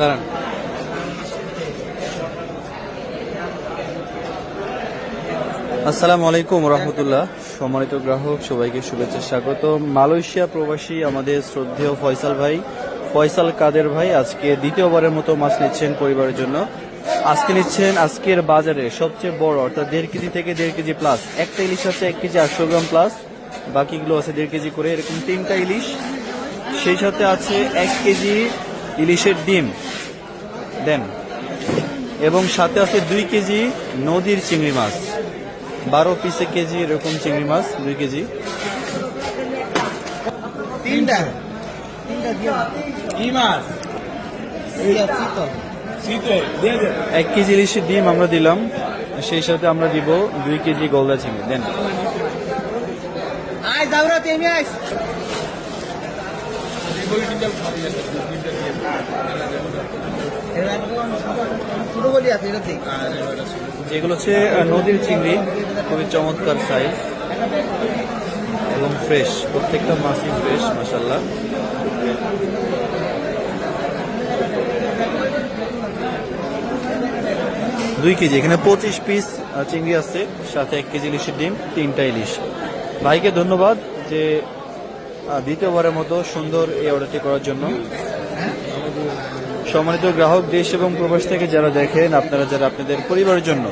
দাঁড়ান। আসসালামু আলাইকুম রহমতুল্লাহ। সম্মানিত গ্রাহক, সবাইকে শুভেচ্ছা স্বাগত মালয়েশিয়া প্রবাসী আমাদের শ্রদ্ধেয় ফয়সাল ভাই, ফয়সাল কাদের ভাই, আজকে দ্বিতীয়বারের মতো মাছ নিচ্ছেন পরিবারের জন্য। আজকে নিচ্ছেন আজকের বাজারে সবচেয়ে বড়, অর্থাৎ দেড় কেজি থেকে দেড় কেজি প্লাস একটা ইলিশ আছে এক কেজি আটশো গ্রাম প্লাস বাকিগুলো আছে দেড় কেজি করে, এরকম তিনটা ইলিশ। সেই সাথে আছে এক কেজি ইলিশের ডিম। দেন। এবং সাথে আছে দুই কেজি নদীর চিংড়ি মাছ। বারো পিসে কেজি এরকম চিংড়ি মাছ দুই কেজি। এক কেজি ইলিশের ডিম আমরা দিলাম সেই সাথে আমরা দিব দুই কেজি গলদা চিংড়ি। দেন। আয় দাওরা তেমি আইস যেগুলো হচ্ছে নদীর চিংড়ি, খুবই চমৎকার সাইজ এবং ফ্রেশ প্রত্যেকটা মাছই ফ্রেশ মাসাল্লাহ দুই কেজি, এখানে পঁচিশ পিস চিংড়ি আছে, সাথে এক কেজি ইলিশের ডিম, তিনটা ইলিশ। ভাইকে ধন্যবাদ যে দ্বিতীয়বারের মতো সুন্দর এই অর্ডারটি করার জন্য। সম্মানিত গ্রাহক দেশ এবং প্রবাস থেকে যারা দেখেন, আপনারা যারা আপনাদের পরিবারের জন্য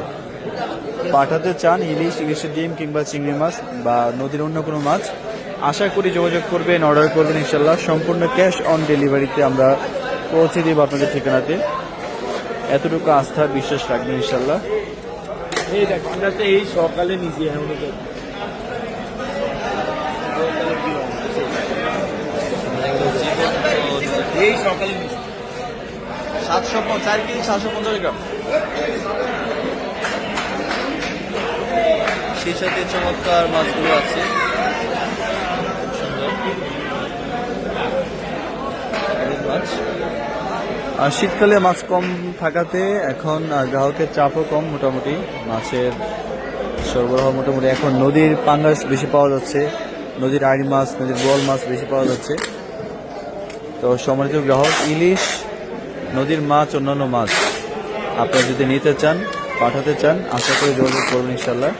পাঠাতে চান, ইলিশ, ইলিশের ডিম কিংবা চিংড়ি মাছ বা নদীর অন্য কোনো মাছ, আশা করি যোগাযোগ করবেন, অর্ডার করবেন ইনশাল্লাহ সম্পূর্ণ ক্যাশ অন ডেলিভারিতে আমরা পৌঁছে দিব আপনাদের ঠিকানাতে। এতটুকু আস্থা, বিশ্বাস রাখবেন ইনশাল্লাহ এই সকালে নিজে এই সকালে সাতশো চার কেজি সাতশো পঞ্চাশ গ্রাম। সেই সাথে চমৎকার মাছগুলো আছে মাছ। আর শীতকালে মাছ কম থাকাতে এখন গ্রাহকের চাপও কম মোটামুটি। মাছের সরবরাহ মোটামুটি এখন নদীর পাঙ্গাস বেশি পাওয়া যাচ্ছে। নদীর আড়ি মাছ, নদীর বোয়াল মাছ বেশি পাওয়া যাচ্ছে। তো সম্মানিত গ্রাহক, ইলিশ নদীর মাছ, অন্যান্য মাছ আপনারা যদি নিতে চান, পাঠাতে চান, আশা করি যোগাযোগ করবেন ইনশাল্লাহ